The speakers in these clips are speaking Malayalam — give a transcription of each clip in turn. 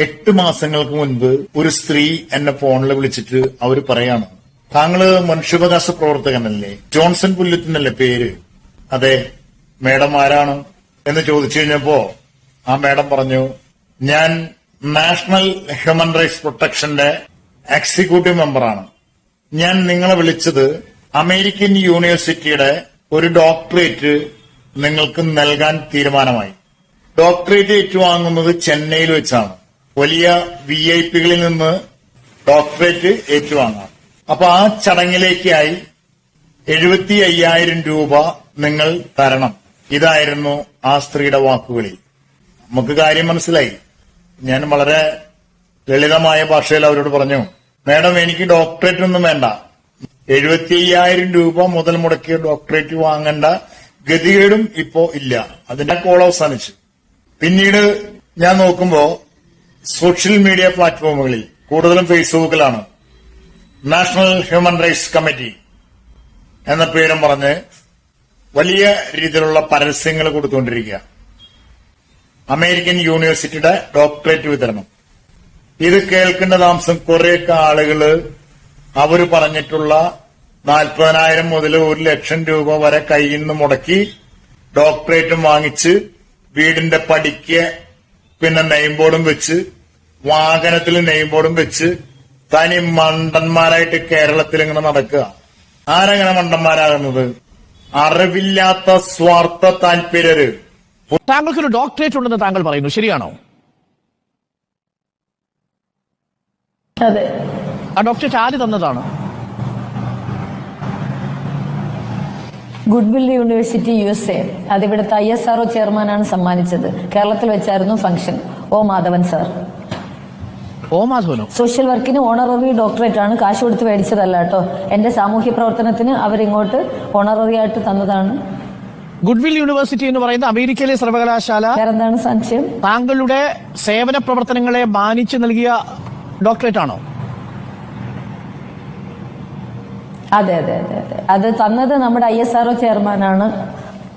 എട്ട് മാസങ്ങൾക്ക് മുൻപ് ഒരു സ്ത്രീ എന്നെ ഫോണിൽ വിളിച്ചിട്ട് അവർ പറയാണ്. താങ്കൾ മനുഷ്യാവകാശ പ്രവർത്തകനല്ലേ? ജോൺസൺ പുല്ലുത്തിനല്ലേ പേര്? അതെ മേഡം ആരാണ്? എന്ന് ചോദിച്ചു കഴിഞ്ഞപ്പോ ആ മേഡം പറഞ്ഞു ഞാൻ നാഷണൽ ഹ്യൂമൻ റൈറ്റ്സ് പ്രൊട്ടക്ഷന്റെ എക്സിക്യൂട്ടീവ് മെമ്പറാണ്. ഞാൻ നിങ്ങളെ വിളിച്ചത് അമേരിക്കൻ യൂണിവേഴ്സിറ്റിയുടെ ഒരു ഡോക്ടറേറ്റ് നിങ്ങൾക്ക് നൽകാൻ തീരുമാനമായി. ഡോക്ടറേറ്റ് ഏറ്റുവാങ്ങുന്നത് ചെന്നൈയിൽ വെച്ചാണ്. വലിയ വി ഐ പികളിൽ നിന്ന് ഡോക്ടറേറ്റ് ഏറ്റുവാങ്ങാം. അപ്പൊ ആ ചടങ്ങിലേക്കായി എഴുപത്തി അയ്യായിരം രൂപ നിങ്ങൾ തരണം. ഇതായിരുന്നു ആ സ്ത്രീയുടെ വാക്കുകളിൽ നമുക്ക് കാര്യം മനസ്സിലായി. ഞാൻ വളരെ ലളിതമായ ഭാഷയിൽ അവരോട് പറഞ്ഞു മാഡം എനിക്ക് ഡോക്ടറേറ്റ് ഒന്നും വേണ്ട. എഴുപത്തി അയ്യായിരം രൂപ മുതൽ മുടക്കിയ ഡോക്ടറേറ്റ് വാങ്ങേണ്ട ഗതികേടും ഇപ്പോ ഇല്ല. അതിന്റെ കോൾ അവസാനിച്ചു. പിന്നീട് ഞാൻ നോക്കുമ്പോ സോഷ്യൽ മീഡിയ പ്ലാറ്റ്ഫോമുകളിൽ കൂടുതലും ഫേസ്ബുക്കിലാണ്. നാഷണൽ ഹ്യൂമൻ റൈറ്റ്സ് കമ്മിറ്റി എന്ന പേരും പറഞ്ഞ് വലിയ രീതിയിലുള്ള പരസ്യങ്ങൾ കൊടുത്തുകൊണ്ടിരിക്കുക. അമേരിക്കൻ യൂണിവേഴ്സിറ്റിയുടെ ഡോക്ടറേറ്റ് വിതരണം. ഇത് കേൾക്കേണ്ട താമസം കുറേയൊക്കെ ആളുകൾ അവർ പറഞ്ഞിട്ടുള്ള നാൽപ്പതിനായിരം മുതൽ ഒരു ലക്ഷം രൂപ വരെ കയ്യിൽ നിന്ന് മുടക്കി ഡോക്ടറേറ്റും വാങ്ങിച്ച് വീടിന്റെ പടിക്ക് പിന്നെ നെയിം ബോർഡും വെച്ച് വാഹനത്തിൽ നെയിം ബോർഡും വെച്ച് തനി മണ്ടന്മാരായിട്ട് കേരളത്തിൽ ഇങ്ങനെ നടക്കുക. ആരെങ്ങനെ മണ്ടന്മാരാകുന്നത്? അറിവില്ലാത്ത സ്വാർത്ഥ താല്പര്യര്. താങ്കൾക്കൊരു ഡോക്ടറേറ്റ് ഉണ്ടെന്ന് താങ്കൾ പറയുന്നു. ശരിയാണോ? അതെ. ആ ഡോക്ടറേറ്റ് ആര് തന്നതാണ്? Goodwill university U S A. അതിവിടുത്തെ I S R O ചെയർമാനാണ് സമ്മാനിച്ചത്. കേരളത്തിൽ വെച്ചായിരുന്നു ഫംഗ്ഷൻ. ഓ മാധവൻ സാർ. ഓ മാധവനോ? സോഷ്യൽ വർക്കിന് ഓണററി ഡോക്ടറേറ്റ് ആണ് കാശ് കൊടുത്ത് മേടിച്ചതല്ല കേട്ടോ. എന്റെ സാമൂഹ്യ പ്രവർത്തനത്തിന് അവരിങ്ങോട്ട് ഓണററി ആയിട്ട് തന്നതാണ്. ഗുഡ്വിൽ യൂണിവേഴ്സിറ്റി എന്ന് പറയുന്ന അമേരിക്കയിലെ സർവകലാശാല. എന്താണ് സംശയം? താങ്കളുടെ സേവന പ്രവർത്തനങ്ങളെ മാനിച്ചു നൽകിയ ഡോക്ടറേറ്റ് ആണോ അതെ അതെ അതെ അതെ. അത് തന്നത് നമ്മുടെ ഐ എസ് ആർഒ ചെയർമാനാണ്.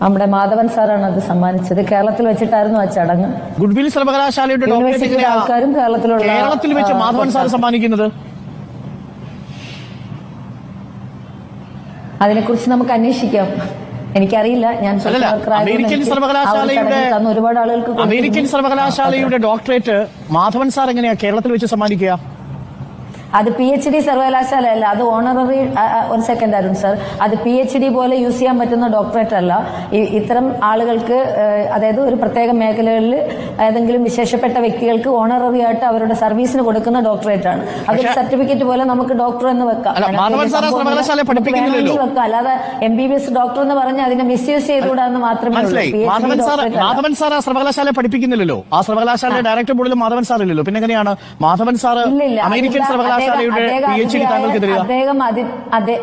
നമ്മുടെ മാധവൻ സാറാണ് അത് സമ്മാനിച്ചത്. കേരളത്തിൽ വെച്ചിട്ടായിരുന്നു ആ ചടങ്ങ്. ഗുഡ്വിൽ സർവകലാശാലയുടെ യൂണിവേഴ്സിറ്റിയിലെ ആൾക്കാരും കേരളത്തിലുള്ള കേരളത്തിൽ വെച്ച് മാധവൻ സാർ സമ്മാനിക്കുന്നത്? അതിനെക്കുറിച്ച് നമുക്ക് അന്വേഷിക്കാം. എനിക്കറിയില്ല. ഞാൻ അമേരിക്കൻ സർവകലാശാലയുടെ ഒരുപാട് ആളുകൾക്ക് അമേരിക്കൻ സർവകലാശാലയുടെ ഡോക്ടറേറ്റ് മാധവൻ സാർ എങ്ങനെയാ കേരളത്തിൽ വെച്ച് സമ്മാനിക്കുക? അത് പി എച്ച് ഡി സർവകലാശാല അല്ല അത് ഓണററി ഒരു സെക്കൻഡ് അരുൺ സർ അത് പി എച്ച് ഡി പോലെ യൂസ് ചെയ്യാൻ പറ്റുന്ന ഡോക്ടറേറ്റ് അല്ല. ഇത്തരം ആളുകൾക്ക് അതായത് ഒരു പ്രത്യേക മേഖലകളിൽ ഏതെങ്കിലും വിശേഷപ്പെട്ട വ്യക്തികൾക്ക് ഓണററി ആയിട്ട് അവരുടെ സർവീസിന് കൊടുക്കുന്ന ഡോക്ടറേറ്റ് ആണ്. അതൊരു സർട്ടിഫിക്കറ്റ് പോലെ നമുക്ക് ഡോക്ടർ എന്ന് വെക്കാം. വെക്കാം. അല്ലാതെ M B B S doctor എന്ന് പറഞ്ഞ് അതിനെ മിസ്യൂസ് ചെയ്തുകൂടാന്ന് മാത്രമേ മാധവൻ സാർ ആ സർവകലാശാല പഠിപ്പിക്കുന്നില്ലല്ലോ? ആ സർവകലാശാലയുടെ ഡയറക്ടർ ബോർഡിൽ മാധവൻ സാർ ഇല്ലല്ലോ പിന്നെ എങ്ങനെയാണ് മാധവൻ സാർ. അമേരിക്കൻ അതില്ല. സർവകലാശാലയുടെ അദ്ദേഹം- പി എച്ച് ഡി താങ്കൾക്ക് തരിക അദ്ദേഹം അതി അതെ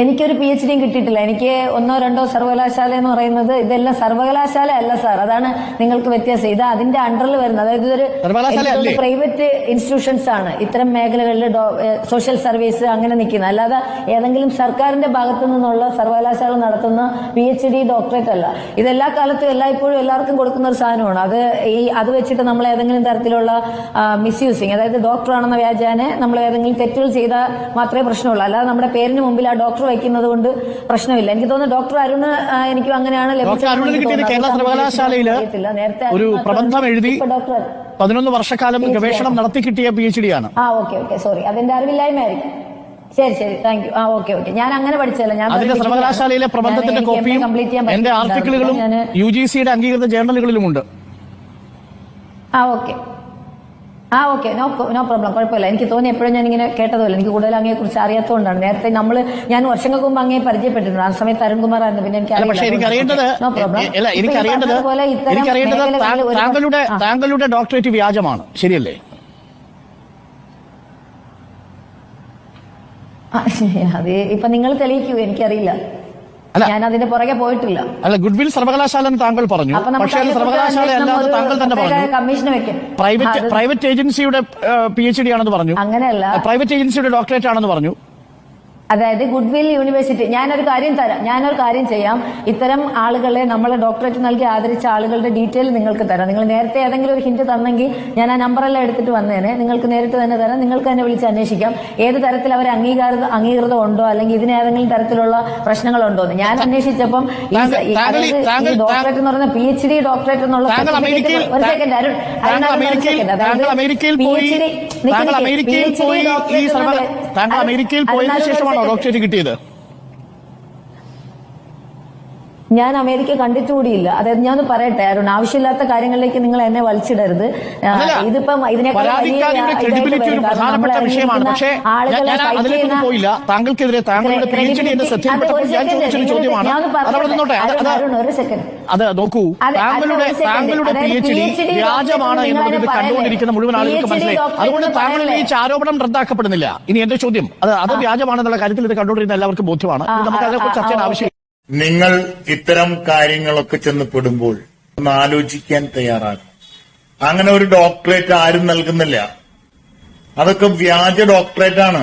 എനിക്കൊരു പി എച്ച് ഡിയും കിട്ടിയിട്ടില്ല. എനിക്ക് ഒന്നോ രണ്ടോ സർവകലാശാല എന്ന് പറയുന്നത് ഇതെല്ലാം സർവകലാശാല അല്ല സാർ. അതാണ് നിങ്ങൾക്ക് വ്യത്യാസം. ഇത് അതിന്റെ അണ്ടറിൽ വരുന്നത്. അതായത് ഇതൊരു? പ്രൈവറ്റ് ഇൻസ്റ്റിറ്റ്യൂഷൻസ് ആണ്. ഇത്തരം മേഖലകളിൽ സോഷ്യൽ സർവീസ് അങ്ങനെ നിൽക്കുന്നത്. അല്ലാതെ ഏതെങ്കിലും സർക്കാരിന്റെ ഭാഗത്തു നിന്നുള്ള സർവകലാശാല നടത്തുന്ന പി എച്ച് ഡി ഡോക്ടറേറ്റ് അല്ല. ഇതെല്ലാ കാലത്തും എല്ലായ്പ്പോഴും എല്ലാവർക്കും കൊടുക്കുന്ന ഒരു സാധനമാണ്. അത് ഈ അത് വെച്ചിട്ട് നമ്മൾ ഏതെങ്കിലും തരത്തിലുള്ള മിസ്യൂസിങ് അതായത് ഡോക്ടറാണെന്ന വ്യാജാനെ നമ്മൾ ഏതെങ്കിലും തെറ്റുകൾ ചെയ്താൽ മാത്രമേ പ്രശ്നമുള്ളൂ. അല്ലാതെ നമ്മുടെ പേരിന് മുമ്പിൽ ആ ഡോക്ടർ വയ്ക്കുന്നത് കൊണ്ട് പ്രശ്നമില്ല. എനിക്ക് തോന്നുന്നു ഡോക്ടർ അരുൺ എനിക്ക് അങ്ങനെയാണ് ഡോക്ടർ നേരത്തെ ഒരു പ്രബന്ധം എഴുതി ഡോക്ടർ പതിനൊന്ന് വർഷക്കാലം ഗവേഷണം നടത്തി കിട്ടിയ പി എച്ച് ഡി ആണ്. ആ ഓക്കെ ഓക്കെ സോറി. അതിന്റെ അറിവില്ലായ്മയായിരിക്കും. ശരി ശരി. Thank you. ആ ഓക്കെ ഓക്കെ. ഞാൻ അങ്ങനെ പഠിച്ചല്ല ഞാൻ അതിന്റെ. സർവകലാശാലയിലെ പ്രബന്ധത്തിന്റെ കോപ്പിയും എന്റെ ആർട്ടിക്കിളുകളും യു ജി സിയുടെ അംഗീകൃത ജേർണലുകളിലുമുണ്ട് ആ ഓക്കെ. ആ ഓക്കെ. No no problem. കുഴപ്പമില്ല. എനിക്ക് തോന്നി എപ്പോഴും ഞാൻ ഇങ്ങനെ കേട്ടതുമല്ല എനിക്ക് കൂടുതൽ അങ്ങയെ കുറിച്ച് അറിയാത്തതുകൊണ്ടാണ് നേരത്തെ നമ്മൾ ഞാൻ വർഷങ്ങൾക്ക് മുമ്പ് അങ്ങേ പരിചയപ്പെട്ടിട്ടുണ്ട് ആ സമയത്ത് അരുൺകുമാർ ആയിരുന്നു. പിന്നെ എനിക്ക് താങ്കളുടെ താങ്കളുടെ ഡോക്ടറേറ്റ് വ്യാജമാണ്. ശരിയല്ലേ? അത് ഇപ്പൊ നിങ്ങൾ തെളിയിക്കൂ. എനിക്കറിയില്ല. ഞാൻ അതിന്റെ പുറകെ പോയിട്ടില്ല. അല്ല ഗുഡ്വിൽ സർവകലാശാല എന്ന് താങ്കൾ പറഞ്ഞു. പക്ഷേ സർവകലാശാല അല്ലാതെ താങ്കൾ തന്നെ പറഞ്ഞു. പ്രൈവറ്റ് പ്രൈവറ്റ് ഏജൻസിയുടെ പി എച്ച് ഡി ആണെന്ന് പറഞ്ഞു. അങ്ങനെയല്ല. പ്രൈവറ്റ് ഏജൻസിയുടെ ഡോക്ടറേറ്റ് ആണെന്ന് പറഞ്ഞു. അതായത് ഗുഡ് വിൽ യൂണിവേഴ്സിറ്റി. ഞാനൊരു കാര്യം തരാം. ഞാനൊരു കാര്യം ചെയ്യാം. ഇത്തരം ആളുകളെ നമ്മൾ ഡോക്ടറേറ്റ് നൽകി ആദരിച്ച ആളുകളുടെ ഡീറ്റെയിൽ നിങ്ങൾക്ക് തരാം. നിങ്ങൾ നേരത്തെ ഏതെങ്കിലും ഒരു ഹിന്റ് തന്നെങ്കിൽ ഞാൻ ആ നമ്പറെല്ലാം എടുത്തിട്ട് വന്നേനെ. നിങ്ങൾക്ക് നേരിട്ട് തന്നെ തരാം. നിങ്ങൾക്ക് തന്നെ വിളിച്ച് അന്വേഷിക്കാം. ഏത് തരത്തിൽ അവർ അംഗീകാര അംഗീകൃതം ഉണ്ടോ? അല്ലെങ്കിൽ ഇതിന് ഏതെങ്കിലും തരത്തിലുള്ള പ്രശ്നങ്ങളുണ്ടോ എന്ന്. ഞാൻ അന്വേഷിച്ചപ്പം ഡോക്ടറേറ്റ് എന്ന് പറഞ്ഞ പി എച്ച് ഡി ഡോക്ടറേറ്റ് എന്നുള്ള ഒരു സെക്കൻഡ് അരുൺ. അതായത് അമേരിക്കയിൽ നിക്ക് താങ്കൾ നിക്ക്. അമേരിക്കയിൽ പോയി പോയതിനു ശേഷമാണോ ഡോക്ടറേറ്റ് കിട്ടിയത്. ഞാൻ അമേരിക്ക കണ്ടിട്ടുകൂടിയില്ല അതായത് ഞാൻ പറയട്ടെ അരുൺ ആവശ്യമില്ലാത്ത കാര്യങ്ങളിലേക്ക് നിങ്ങൾ എന്നെ വലിച്ചിടരുത്. ഇതിപ്പം ഇതിനേക്കാൾ താങ്കൾക്കെതിരെ താങ്കളുടെ ഒരു സെക്കൻഡ് അത് നോക്കൂ. താങ്കളുടെ. താങ്കളുടെ പി അതായത് എച്ച് ഡി വ്യാജമാണ് എന്നുള്ളത് നിങ്ങൾ കണ്ടുകൊണ്ടിരിക്കുന്ന മുഴുവൻ? ആളുകൾക്ക് മനസ്സിലായി. അതുകൊണ്ട് എന്ന് താങ്കൾ ഉന്നയിച്ച ആരോപണം റദ്ദാക്കപ്പെടുന്നില്ല. ഇനി എന്റെ ചോദ്യം അത് അത് വ്യാജമാണെന്നുള്ള കാര്യത്തിൽ ഇത് കണ്ടുകൊണ്ടിരുന്ന എല്ലാവർക്കും ബോധ്യമാണ്. നമുക്ക് അതിനെ അതിനെക്കുറിച്ച് ആ, ചർച്ച ചെയ്യേണ്ട ആ, ആവശ്യം നിങ്ങൾ ഇത്തരം കാര്യങ്ങളൊക്കെ ചെന്ന് പെടുമ്പോൾ ഒന്ന് ആലോചിക്കാൻ തയ്യാറാകും അങ്ങനെ ഒരു ഡോക്ടറേറ്റ് ആരും നൽകുന്നില്ല. അതൊക്കെ വ്യാജ ഡോക്ടറേറ്റ് ആണ്